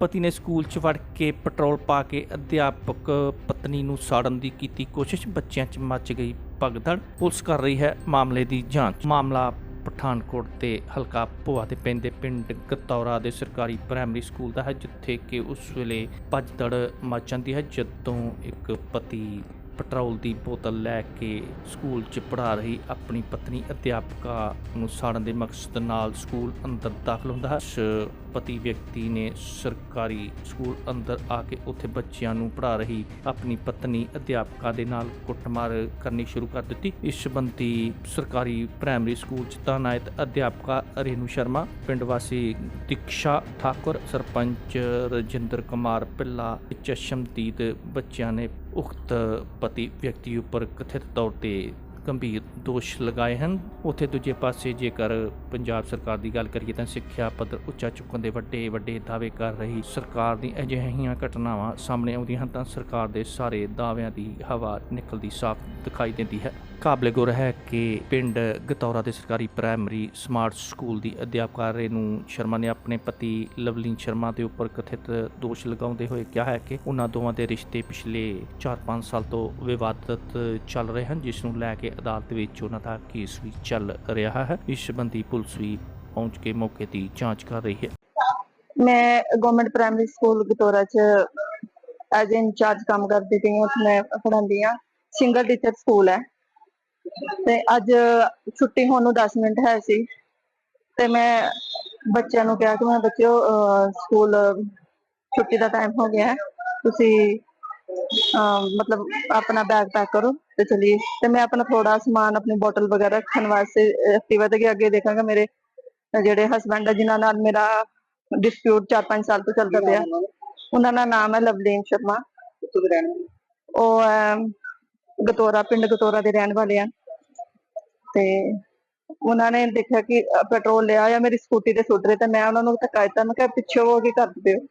ਪਤੀ ਨੇ ਸਕੂਲ 'ਚ ਵੜ ਕੇ ਪੈਟਰੋਲ ਪਾ ਕੇ ਅਧਿਆਪਕ ਪਤਨੀ ਨੂੰ ਸਾੜਨ ਦੀ ਕੀਤੀ ਕੋਸ਼ਿਸ਼, ਬੱਚਿਆਂ 'ਚ ਮੱਚ ਗਈ ਭਗਦੜ। ਪੁਲਿਸ ਕਰ ਰਹੀ ਹੈ ਮਾਮਲੇ ਦੀ ਜਾਂਚ। ਮਾਮਲਾ ਪਠਾਨਕੋਟ ਦੇ ਹਲਕਾ ਭੋਆ ਦੇ ਪੈਂਦੇ ਪਿੰਡ ਗਤੌਰਾ ਦੇ ਸਰਕਾਰੀ ਪ੍ਰਾਇਮਰੀ ਸਕੂਲ ਦਾ ਹੈ, ਜਿੱਥੇ ਕਿ ਉਸ ਵੇਲੇ ਭੱਜਦੜ ਮਚ ਜਾਂਦੀ ਹੈ, ਜਦੋਂ ਇੱਕ ਪਤੀ ਪੈਟਰੋਲ ਦੀ ਬੋਤਲ ਲੈ ਕੇ ਸਕੂਲ 'ਚ ਪੜ੍ਹਾ ਰਹੀ ਆਪਣੀ ਪਤਨੀ ਅਧਿਆਪਕਾ ਨੂੰ ਸਾੜਨ ਦੇ ਮਕਸਦ ਨਾਲ ਸਕੂਲ ਅੰਦਰ ਦਾਖਲ ਹੁੰਦਾ ਹੈ। ਪਤੀ ਵਿਅਕਤੀ ਨੇ ਸਰਕਾਰੀ ਸਕੂਲ ਅੰਦਰ ਆ ਕੇ ਉੱਥੇ ਬੱਚਿਆਂ ਨੂੰ ਪੜ੍ਹਾ ਰਹੀ ਆਪਣੀ ਪਤਨੀ ਅਧਿਆਪਕਾ ਦੇ ਨਾਲ ਕੁੱਟਮਾਰ ਕਰਨੀ ਸ਼ੁਰੂ ਕਰ ਦਿੱਤੀ। ਇਸ ਸੰਬੰਧੀ ਸਰਕਾਰੀ ਪ੍ਰਾਇਮਰੀ ਸਕੂਲ 'ਚ ਤਾਇਨਾਤ ਅਧਿਆਪਕਾ ਰੇਨੂ ਸ਼ਰਮਾ, ਪਿੰਡ ਵਾਸੀ ਦੀਕਸ਼ਾ ਠਾਕੁਰ, ਸਰਪੰਚ ਰਜਿੰਦਰ ਕੁਮਾਰ ਪਿੱਲਾ ਚਸ਼ਮਦੀਦ ਬੱਚਿਆਂ ਨੇ ਉਕਤ ਪਤੀ ਵਿਅਕਤੀ ਉੱਪਰ ਕਥਿਤ ਤੌਰ ਤੇ ਗੰਭੀਰ ਦੋਸ਼ ਲਗਾਏ ਹਨ। ਉੱਥੇ ਦੂਜੇ ਪਾਸੇ ਜੇਕਰ ਪੰਜਾਬ ਸਰਕਾਰ ਦੀ ਗੱਲ ਕਰੀਏ ਤਾਂ ਸਿੱਖਿਆ ਪੱਧਰ ਉੱਚਾ ਚੁੱਕਣ ਦੇ ਵੱਡੇ ਵੱਡੇ ਦਾਅਵੇ ਕਰ ਰਹੀ ਸਰਕਾਰ ਦੀ ਅਜਿਹੀਆਂ ਘਟਨਾਵਾਂ ਸਾਹਮਣੇ ਆਉਂਦੀਆਂ ਹਨ ਤਾਂ ਸਰਕਾਰ ਦੇ ਸਾਰੇ ਦਾਅਵਿਆਂ ਦੀ ਹਵਾ ਨਿਕਲਦੀ ਸਾਫ਼ ਦਿਖਾਈ ਦਿੰਦੀ ਹੈ। ਕਾਬਲੇ ਗੌਰ ਹੈ ਕਿ ਪਿੰਡ ਗਤੌਰਾ ਦੇ ਸਰਕਾਰੀ ਪ੍ਰਾਇਮਰੀ ਸਮਾਰਟ ਸਕੂਲ ਦੀ ਅਧਿਆਪਕਾ ਰੇਨੂ ਸ਼ਰਮਾ ਨੇ ਆਪਣੇ ਪਤੀ ਲਵਲੀਨ ਸ਼ਰਮਾ ਦੇ ਉੱਪਰ ਕਥਿਤ ਦੋਸ਼ ਲਗਾਉਂਦੇ ਹੋਏ ਕਿਹਾ ਹੈ ਕਿ ਉਹਨਾਂ ਦੋਵਾਂ ਦੇ ਰਿਸ਼ਤੇ ਪਿਛਲੇ 4-5 ਸਾਲ ਤੋਂ ਵਿਵਾਦਤ ਚੱਲ ਰਹੇ ਹਨ, ਜਿਸ ਨੂੰ ਲੈ ਕੇ ਅਦਾਲਤ ਵਿੱਚ ਉਹਨਾਂ ਦਾ ਕੇਸ ਵੀ ਚੱਲ ਰਿਹਾ ਹੈ। ਇਸ ਸੰਬੰਧੀ ਪੁਲਿਸ ਵੀ ਪਹੁੰਚ ਕੇ ਮੌਕੇ ਦੀ ਜਾਂਚ ਕਰ ਰਹੀ ਹੈ। ਮੈਂ ਗਵਰਨਮੈਂਟ ਪ੍ਰਾਇਮਰੀ ਸਕੂਲ ਗਤੋਰਾ ਚ ਐਜ ਇੰਚਾਰਜ ਕੰਮ ਕਰਦੀ ਪਈ ਹਾਂ। ਮੈਂ ਪੜ੍ਹਾਉਂਦੀ ਹਾਂ। ਸਿੰਗਲ ਟੀਚਰ ਸਕੂਲ ਹੈ। ਤੇ ਅੱਜ ਛੁੱਟੀ ਹੋਣ ਨੂੰ 10 ਮਿੰਟ ਹੈ ਸੀ। ਤੇ ਮੈਂ ਬੱਚਿਆਂ ਨੂੰ ਕਿਹਾ ਕਿ ਮੈਂ ਬੱਚਿਓ ਸਕੂਲ ਛੁੱਟੀ ਦਾ ਟਾਈਮ ਹੋ ਗਿਆ ਹੈ। ਤੁਸੀਂ ਮਤਲਬ ਆਪਣਾ ਬੈਗ ਪੈਕ ਕਰੋ ਤੇ ਚਲਿਏ। ਤੇ ਮੈਂ ਆਪਣਾ ਥੋੜਾ ਸਮਾਨ ਆਪਣੀ ਬੋਟਲ ਵਗੈਰਾ ਰੱਖਣ ਵਾਸਤੇ ਐਕਟਿਵਾ ਤੇ ਅੱਗੇ ਦੇਖਾਂਗਾ ਮੇਰੇ ਜਿਹੜੇ ਹਸਬੰਡ ਹੈ ਜਿਨ੍ਹਾਂ ਨਾਲ ਮੇਰਾ ਡਿਸਪਿਊਟ 4-5 ਸਾਲ ਤੋਂ ਚੱਲਦਾ ਪਿਆ। ਉਹਨਾਂ ਦਾ ਨਾਮ ਹੈ ਲਵਲੀਨ ਸ਼ਰਮਾ। ਉਹ ਗਤੋਰਾ ਪਿੰਡ ਗਤੋਰਾ ਦੇ ਰਹਿਣ ਵਾਲੇ ਆ। ਤੇ ਉਹਨਾਂ ਨੇ ਦੇਖਿਆ ਕਿ ਪੈਟਰੋਲ ਲਿਆ ਜਾਂ ਮੇਰੀ ਸਕੂਟੀ ਤੇ ਸੁੱਟ ਰਹੇ ਤੇ ਮੈਂ ਉਹਨਾਂ ਨੂੰ ਧੱਕਾ ਦਿੱਤਾ। ਮੈਂ ਕਿਹਾ ਪਿੱਛੇ ਹੋ ਕੀ ਕਰਦੇ ਹੋ।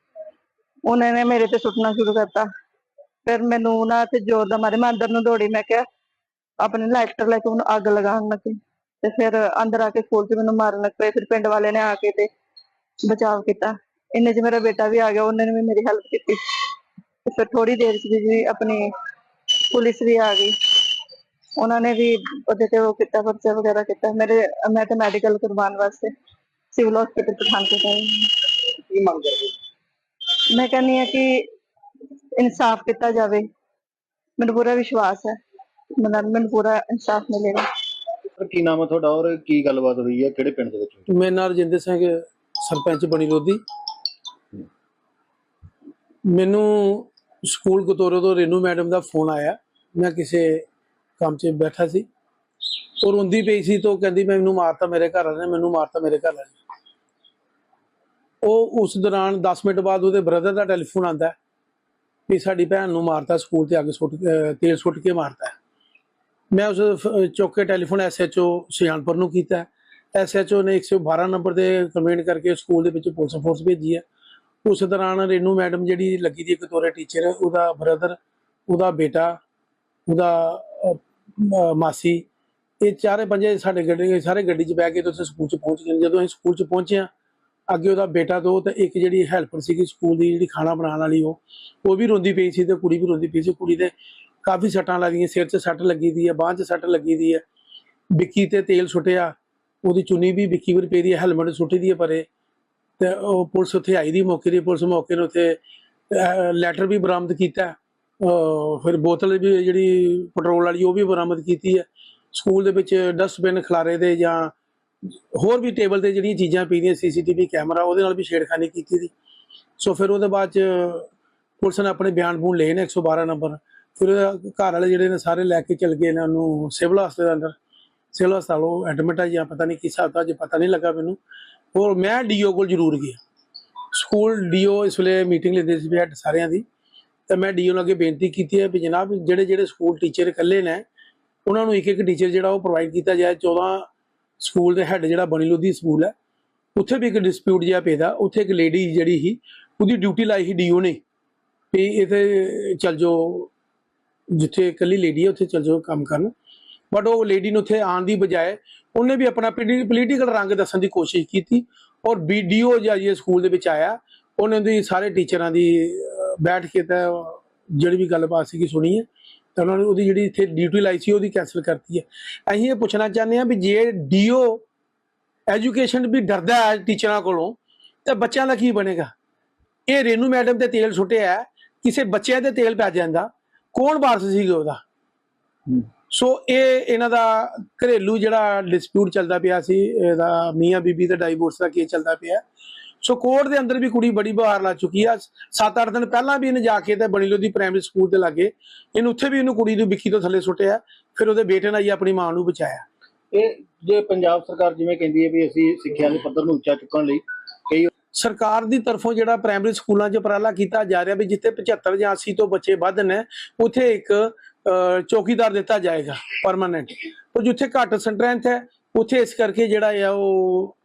ਉਹਨਾਂ ਨੇ ਮੇਰੇ ਤੇ ਸੁੱਟਣਾ ਸ਼ੁਰੂ ਕਰਤਾ। ਫਿਰ ਮੈਨੂੰ ਉਹਨਾਂ ਤੇ ਜ਼ੋਰ ਦਾ ਮਾਰੇ ਮੈਂ ਅੰਦਰ ਨੂੰ ਦੌੜੀ ਮੈਂ ਕਿਹਾ ਆਪਣੇ ਲਾਈਟਰ ਲੈ ਕੇ ਉਹਨੂੰ ਅੱਗ ਲਗਾਉਣ ਲੱਗੀ ਤੇ ਫਿਰ ਅੰਦਰ ਆ ਕੇ ਸਕੂਲ 'ਚ ਮੈਨੂੰ ਮਾਰਨ ਲੱਗ ਪਏ ਫਿਰ ਪਿੰਡ ਵਾਲੇ ਨੇ ਆ ਕੇ ਤੇ ਬਚਾਅ ਕੀਤਾ। ਇੰਨੇ 'ਚ ਮੇਰਾ ਬੇਟਾ ਵੀ ਆ ਗਿਆ ਉਹਨੇ ਵੀ ਮੇਰੀ ਹੈਲਪ ਕੀਤੀ। ਫਿਰ ਥੋੜੀ ਦੇਰ 'ਚ ਜੀ ਆਪਣੀ ਪੁਲਿਸ ਵੀ ਆ ਗਈ। ਉਹਨਾਂ ਨੇ ਵੀ ਉਹਦੇ ਤੇ ਉਹ ਕੀਤਾ ਪਰਚਾ ਵਗੈਰਾ ਕੀਤਾ। ਮੇਰੇ ਮੈਂ ਤੇ ਮੈਡੀਕਲ ਕਰਵਾਉਣ ਵਾਸਤੇ ਸਿਵਲ ਹਸਪੀਟਲ ਪਠਾਨਕੋਟ ਆਈ। ਕੀ ਮੰਗ ਕਰਦੇ ਮੈਂ ਕਹਿੰਦੀ ਹਾਂ ਕਿ ਇਨਸਾਫ ਕੀਤਾ ਜਾਵੇ। ਮੈਨੂੰ ਪੂਰਾ ਵਿਸ਼ਵਾਸ ਹੈ। ਮੈਨੂੰ ਮੈਨੂੰ ਪੂਰਾ ਇਨਸਾਫ ਮਿਲੇਗਾ। ਕੀ ਨਾਮ ਹੈ ਤੁਹਾਡਾ ਔਰ ਕੀ ਗੱਲਬਾਤ ਹੋਈ ਹੈ? ਕਿਹੜੇ ਪਿੰਡ ਦੇ ਵਿੱਚ? ਮੇਰਾ ਨਾਮ ਰਜਿੰਦਰ ਸਿੰਘ ਸਰਪੰਚ ਬਣੀ ਲੋਧੀ। ਮੈਨੂੰ ਸਕੂਲ ਗਤੋਰੇ ਤੋਂ ਰੇਨੂ ਮੈਡਮ ਦਾ ਫੋਨ ਆਇਆ। ਮੈਂ ਕਿਸੇ ਕੰਮ 'ਚ ਬੈਠਾ ਸੀ। ਉਹ ਰੋਂਦੀ ਪਈ ਸੀ ਤਾਂ ਕਹਿੰਦੀ ਮੈਂ ਮੈਨੂੰ ਮਾਰਤਾ ਮੇਰੇ ਘਰ ਵਾਲੇ ਨੇ ਮੈਨੂੰ ਮਾਰਤਾ ਮੇਰੇ ਘਰ ਵਾਲੇ ਨੇ। ਉਹ ਉਸ ਦੌਰਾਨ 10 ਮਿੰਟ ਬਾਅਦ ਉਹਦੇ ਬ੍ਰਦਰ ਦਾ ਟੈਲੀਫੋਨ ਆਂਦਾ ਵੀ ਸਾਡੀ ਭੈਣ ਨੂੰ ਮਾਰਤਾ ਸਕੂਲ ਤੇ ਅੱਗ ਸੁੱਟ ਕੇ- ਤੇਲ ਸੁੱਟ ਕੇ ਮਾਰਤਾ। ਮੈਂ ਉਸ ਚੌਕੇ ਚੁੱਕ ਕੇ ਟੈਲੀਫੋਨ ਐਸਐਚਓ ਸਿਆਣਪੁਰ ਨੂੰ ਕੀਤਾ। ਐਸਐਚਓ ਨੇ 112 ਨੰਬਰ ਤੇ ਕੰਪਲੇਂਟ ਕਰਕੇ ਸਕੂਲ ਦੇ ਵਿੱਚ ਪੁਲਿਸ ਫੋਰਸ ਭੇਜੀ ਹੈ। ਉਸ ਦੌਰਾਨ ਰੇਨੂ ਮੈਡਮ ਜਿਹੜੀ ਲੱਗੀ ਦੀ ਇੱਕ ਤੋਰੇ ਟੀਚਰ, ਉਹਦਾ ਬ੍ਰਦਰ, ਉਹਦਾ ਬੇਟਾ, ਉਹਦਾ ਮਾਸੀ, ਇਹ ਚਾਰੇ ਪੰਜੇ ਸਾਡੇ ਗੱਡੀ, ਸਾਰੇ ਗੱਡੀ 'ਚ ਬਹਿ ਕੇ ਤੁਸੀਂ ਸਕੂਲ 'ਚ ਪਹੁੰਚ ਗਏ। ਜਦੋਂ ਅਸੀਂ ਸਕੂਲ 'ਚ ਪਹੁੰਚੇ ਹਾਂ ਅੱਗੇ ਉਹਦਾ ਬੇਟਾ ਦੋ ਤੇ ਇੱਕ ਜਿਹੜੀ ਹੈਲਪਰ ਸੀਗੀ ਸਕੂਲ ਦੀ, ਜਿਹੜੀ ਖਾਣਾ ਬਣਾਉਣ ਵਾਲੀ ਉਹ ਉਹ ਵੀ ਰੋਂਦੀ ਪਈ ਸੀ ਤੇ ਕੁੜੀ ਵੀ ਰੋਂਦੀ ਪਈ ਸੀ। ਕੁੜੀ ਦੇ ਕਾਫੀ ਸੱਟਾਂ ਲੱਗੀਆਂ, ਸਿਰ 'ਚ ਸੱਟ ਲੱਗੀ ਦੀ ਹੈ, ਬਾਂਹ 'ਚ ਸੱਟ ਲੱਗੀ ਦੀ ਹੈ। ਵਿੱਕੀ ਤੇ ਤੇਲ ਸੁੱਟਿਆ, ਉਹਦੀ ਚੁੰਨੀ ਵੀ ਵਿੱਕੀ ਪਰ ਪਈ ਦੀ ਹੈ ਹੈਲਮਟ ਸੁੱਟੀ ਦੀ ਹੈ ਪਰੇ। ਤੇ ਉਹ ਪੁਲਿਸ ਉੱਥੇ ਆਈ ਦੀ ਮੌਕੇ ਦੀ, ਪੁਲਿਸ ਮੌਕੇ ਨੂੰ ਉੱਥੇ ਲੈਟਰ ਵੀ ਬਰਾਮਦ ਕੀਤਾ। ਫਿਰ ਬੋਤਲ ਵੀ ਜਿਹੜੀ ਪੈਟਰੋਲ ਵਾਲੀ ਉਹ ਵੀ ਬਰਾਮਦ ਕੀਤੀ ਹੈ। ਸਕੂਲ ਦੇ ਵਿੱਚ ਡਸਟਬਿਨ ਖਲਾਰੇ ਦੇ ਜਾਂ ਹੋਰ ਵੀ ਟੇਬਲ ਤੇ ਜਿਹੜੀਆਂ ਚੀਜ਼ਾਂ ਪਈਆਂ ਸੀਸੀਟੀਵੀ ਕੈਮਰਾ, ਉਹਦੇ ਨਾਲ ਵੀ ਛੇੜਖਾਨੀ ਕੀਤੀ ਸੀ। ਸੋ ਫਿਰ ਉਹਦੇ ਬਾਅਦ ਚ ਪੁਲਿਸ ਨੇ ਆਪਣੇ ਬਿਆਨ ਬੂਨ ਲਏ ਨੇ 112 ਨੰਬਰ। ਫਿਰ ਉਹਦੇ ਘਰ ਵਾਲੇ ਜਿਹੜੇ ਨੇ ਸਾਰੇ ਲੈ ਕੇ ਚਲ ਗਏ ਨੇ ਉਹਨੂੰ ਸਿਵਲ ਹਸਪਤਾਲ ਦੇ ਅੰਦਰ। ਸਿਵਲ ਹਸਪਤਾਲ ਉਹ ਐਡਮਿਟ ਆ ਜਾਂ ਪਤਾ ਨਹੀਂ ਕਿਸ ਹਿਸਾਬ ਦਾ ਜੇ ਪਤਾ ਨਹੀਂ ਲੱਗਾ ਮੈਨੂੰ। ਹੋਰ ਮੈਂ ਡੀਓ ਕੋਲ ਜ਼ਰੂਰ ਗਿਆ। ਸਕੂਲ ਡੀਓ ਇਸ ਵੇਲੇ ਮੀਟਿੰਗ ਲੈਂਦੇ ਸੀ ਹੈਡ ਸਾਰਿਆਂ ਦੀ। ਤੇ ਮੈਂ ਡੀਓ ਨੂੰ ਅੱਗੇ ਬੇਨਤੀ ਕੀਤੀ ਹੈ ਵੀ ਜਨਾਬ, ਜਿਹੜੇ ਜਿਹੜੇ ਸਕੂਲ ਟੀਚਰ ਇਕੱਲੇ ਨੇ, ਉਹਨਾਂ ਨੂੰ ਇੱਕ ਇੱਕ ਟੀਚਰ ਜਿਹੜਾ ਉਹ ਪ੍ਰੋਵਾਈਡ ਕੀਤਾ ਜਾਏ। 14 ਸਕੂਲ ਦੇ ਹੈੱਡ ਜਿਹੜਾ ਬਣੀ ਲੁੱਧੀ ਸਕੂਲ ਹੈ, ਉੱਥੇ ਵੀ ਇੱਕ ਡਿਸਪਿਊਟ ਜਿਹਾ ਪੈਦਾ, ਉੱਥੇ ਇੱਕ ਲੇਡੀ ਜਿਹੜੀ ਸੀ, ਉਹਦੀ ਡਿਊਟੀ ਲਾਈ ਸੀ ਡੀਓ ਨੇ, ਵੀ ਇਥੇ ਚੱਲ ਜਾਓ, ਜਿੱਥੇ ਇਕੱਲੀ ਲੇਡੀ ਹੈ, ਉੱਥੇ ਚੱਲ ਜਾਓ ਕੰਮ ਕਰਨ। ਬਟ ਉਹ ਲੇਡੀ ਨੂੰ ਉੱਥੇ ਆਉਣ ਦੀ ਬਜਾਏ ਉਹਨੇ ਵੀ ਆਪਣਾ ਪੋਲੀਟੀਕਲ ਰੰਗ ਦੱਸਣ ਦੀ ਕੋਸ਼ਿਸ਼ ਕੀਤੀ ਔਰ ਵੀਡੀਓ ਜਿਹੜਾ ਜੀ ਸਕੂਲ ਦੇ ਵਿੱਚ ਆਇਆ, ਉਹਨੇ ਦੀ ਸਾਰੇ ਟੀਚਰਾਂ ਦੀ ਬੈਠ ਕੇ ਤਾਂ ਜਿਹੜੀ ਵੀ ਗੱਲਬਾਤ ਸੀਗੀ ਸੁਣੀ ਹੈ। ਤਾਂ ਉਹਨਾਂ ਨੇ ਉਹਦੀ ਜਿਹੜੀ ਇੱਥੇ ਡਿਊਟੀ ਲਾਈ ਸੀ ਉਹਦੀ ਕੈਨਸਲ ਕਰਤੀ ਹੈ। ਅਸੀਂ ਇਹ ਪੁੱਛਣਾ ਚਾਹੁੰਦੇ ਹਾਂ ਵੀ ਜੇ ਡੀਓ ਐਜੂਕੇਸ਼ਨ ਵੀ ਡਰਦਾ ਹੈ ਟੀਚਰਾਂ ਕੋਲੋਂ ਤਾਂ ਬੱਚਿਆਂ ਦਾ ਕੀ ਬਣੇਗਾ? ਇਹ ਰੇਨੂ ਮੈਡਮ ਤੇ ਤੇਲ ਸੁੱਟਿਆ ਹੈ, ਕਿਸੇ ਬੱਚਿਆਂ ਤੇ ਤੇਲ ਪੈ ਜਾਂਦਾ ਕੌਣ ਵਾਰਸ ਸੀਗਾ ਉਹਦਾ? ਸੋ ਇਹ ਇਹਨਾਂ ਦਾ ਘਰੇਲੂ ਜਿਹੜਾ ਡਿਸਪਿਊਟ ਚੱਲਦਾ ਪਿਆ ਸੀ ਇਹਦਾ ਮੀਆਂ ਬੀਬੀ ਤੇ ਡਾਈਵੋਰਸ ਦਾ ਕੇਸ ਚੱਲਦਾ ਪਿਆ। ਸੋ ਕੋਰਟ ਦੇ ਅੰਦਰ ਵੀ ਕੁੜੀ ਬੜੀ ਬਹਾਰ ਲਾ ਚੁੱਕੀ ਆ। 7-8 ਦਿਨ ਪਹਿਲਾਂ ਵੀ ਇਹਨੇ ਜਾ ਕੇ ਤੇ ਬਣੀ ਲੋਦੀ ਪ੍ਰਾਇਮਰੀ ਸਕੂਲ ਦੇ ਲਾਗੇ। ਇਹਨੂੰ ਉੱਥੇ ਵੀ ਇਹਨੂੰ ਕੁੜੀ ਨੂੰ ਵਿੱਕੀ ਤੋਂ ਥੱਲੇ ਸੁੱਟਿਆ। ਫਿਰ ਉਹਦੇ ਬੇਟੇ ਨੇ ਹੀ ਆਪਣੀ ਮਾਂ ਨੂੰ ਬਚਾਇਆ। ਇਹ ਜੇ ਪੰਜਾਬ ਸਰਕਾਰ ਜਿਵੇਂ ਕਹਿੰਦੀ ਹੈ ਵੀ ਅਸੀਂ ਸਿੱਖਿਆ ਦੇ ਪੱਧਰ ਨੂੰ ਉੱਚਾ ਚੁੱਕਣ ਲਈ ਕਈ ਸਰਕਾਰ ਦੀ ਤਰਫੋਂ ਜਿਹੜਾ ਪ੍ਰਾਇਮਰੀ ਸਕੂਲਾਂ 'ਚ ਉਪਰਾਲਾ ਕੀਤਾ ਜਾ ਰਿਹਾ ਵੀ ਜਿੱਥੇ 75 ਜਾਂ 80 ਤੋਂ ਬੱਚੇ ਵੱਧ ਨੇ ਉੱਥੇ ਇੱਕ ਚੌਕੀਦਾਰ ਦਿੱਤਾ ਜਾਏਗਾ ਪਰਮਾਨੈਂਟ ਪਰ ਜਿੱਥੇ ਘੱਟ ਸਟਰੈਂਥ ਹੈ ਉੱਥੇ ਇਸ ਕਰਕੇ ਜਿਹੜਾ ਆ ਉਹ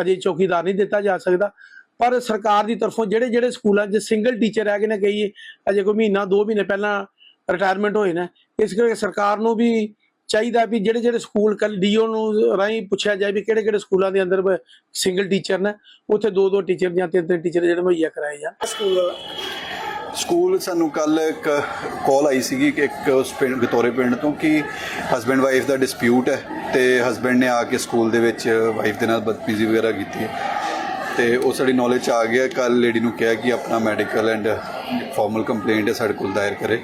ਅਜੇ ਚੌਕੀਦਾਰ ਨਹੀਂ ਦਿੱਤਾ ਜਾ ਸਕਦਾ। ਪਰ ਸਰਕਾਰ ਦੀ ਤਰਫੋਂ ਜਿਹੜੇ ਜਿਹੜੇ ਸਕੂਲਾਂ 'ਚ ਸਿੰਗਲ ਟੀਚਰ ਹੈਗੇ ਨੇ ਕਹੀਏ ਅਜੇ ਕੋਈ ਮਹੀਨਾ, ਦੋ ਮਹੀਨੇ ਪਹਿਲਾਂ ਰਿਟਾਇਰਮੈਂਟ ਹੋਏ ਨੇ। ਇਸ ਕਰਕੇ ਸਰਕਾਰ ਨੂੰ ਵੀ ਚਾਹੀਦਾ ਵੀ ਜਿਹੜੇ ਜਿਹੜੇ ਸਕੂਲ ਕੱਲ ਡੀਓ ਨੂੰ ਰਾਹੀਂ ਪੁੱਛਿਆ ਜਾਏ ਵੀ ਕਿਹੜੇ ਕਿਹੜੇ ਸਕੂਲਾਂ ਦੇ ਅੰਦਰ ਸਿੰਗਲ ਟੀਚਰ ਨੇ, ਉੱਥੇ ਦੋ ਦੋ ਟੀਚਰ ਜਾਂ ਤਿੰਨ ਤਿੰਨ ਟੀਚਰ ਜਿਹੜੇ ਮੁਹੱਈਆ ਕਰਾਏ ਜਾਣ। ਸਕੂਲ ਸਕੂਲ ਸਾਨੂੰ ਕੱਲ ਇੱਕ ਕਾਲ ਆਈ ਸੀਗੀ ਕਿ ਇੱਕ ਉਸ ਪਿੰਡ ਗਤੋਰੇ ਪਿੰਡ ਤੋਂ ਕਿ ਹਸਬੈਂਡ ਵਾਈਫ ਦਾ ਡਿਸਪਿਊਟ ਹੈ ਤੇ ਹਸਬੈਂਡ ਨੇ ਆ ਕੇ ਸਕੂਲ ਦੇ ਵਿੱਚ ਵਾਈਫ ਦੇ ਨਾਲ ਬਦਤਮੀਜ਼ੀ ਵਗੈਰਾ ਕੀਤੀ। ਹੈ ਤੇ ਉਹ ਸਾਡੀ ਨੌਲੇਜ ਚ ਆ ਗਿਆ ਕੱਲ ਲੇਡੀ ਨੂੰ ਕਿਹਾ ਕਿ ਆਪਣਾ ਮੈਡੀਕਲ ਐਂਡ ਫਾਰਮਲ ਕੰਪਲੇਂਟ ਹੈ, ਸਾਡੇ ਕੋਲ ਦਾਇਰ ਕਰੇ।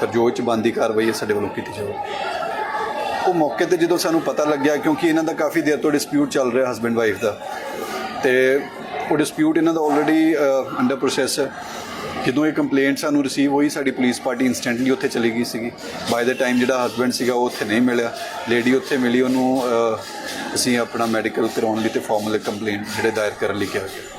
ਪਰ ਜੋ ਚ ਬੰਦੀ ਕਾਰਵਾਈ ਹੈ, ਸਾਡੇ ਵੱਲੋਂ ਕੀਤੀ ਜਾਵੇ ਉਹ ਮੌਕੇ ਤੇ ਜਦੋਂ ਸਾਨੂੰ ਪਤਾ ਲੱਗਿਆ, ਕਿਉਂਕਿ ਇਹਨਾਂ ਦਾ ਕਾਫੀ ਦੇਰ ਤੋਂ ਡਿਸਪਿਊਟ ਚੱਲ ਰਿਹਾ ਹਸਬੈਂਡ ਵਾਈਫ ਦਾ, ਤੇ ਉਹ ਡਿਸਪਿਊਟ ਇਹਨਾਂ ਦਾ ਆਲਰੇਡੀ ਅੰਡਰ ਪ੍ਰੋਸੈਸ ਹੈ। ਜਦੋਂ ਇਹ ਕੰਪਲੇਂਟ ਸਾਨੂੰ ਰਿਸੀਵ ਹੋਈ, ਸਾਡੀ ਪੁਲਿਸ ਪਾਰਟੀ ਇਨਸਟੈਂਟਲੀ ਉੱਥੇ ਚਲੀ ਗਈ ਸੀਗੀ। ਬਾਈ ਦਾ ਟਾਈਮ ਜਿਹੜਾ ਹਸਬੈਂਡ ਸੀਗਾ, ਉਹ ਉੱਥੇ ਨਹੀਂ ਮਿਲਿਆ। ਲੇਡੀ ਉੱਥੇ ਮਿਲੀ, ਉਹਨੂੰ ਅਸੀਂ ਆਪਣਾ ਮੈਡੀਕਲ ਕਰਾਉਣ ਲਈ ਤੇ ਫਾਰਮਲ ਕੰਪਲੇਂਟ ਜਿਹੜੇ ਦਾਇਰ ਕਰਨ ਲਈ ਕਿਹਾ ਗਿਆ।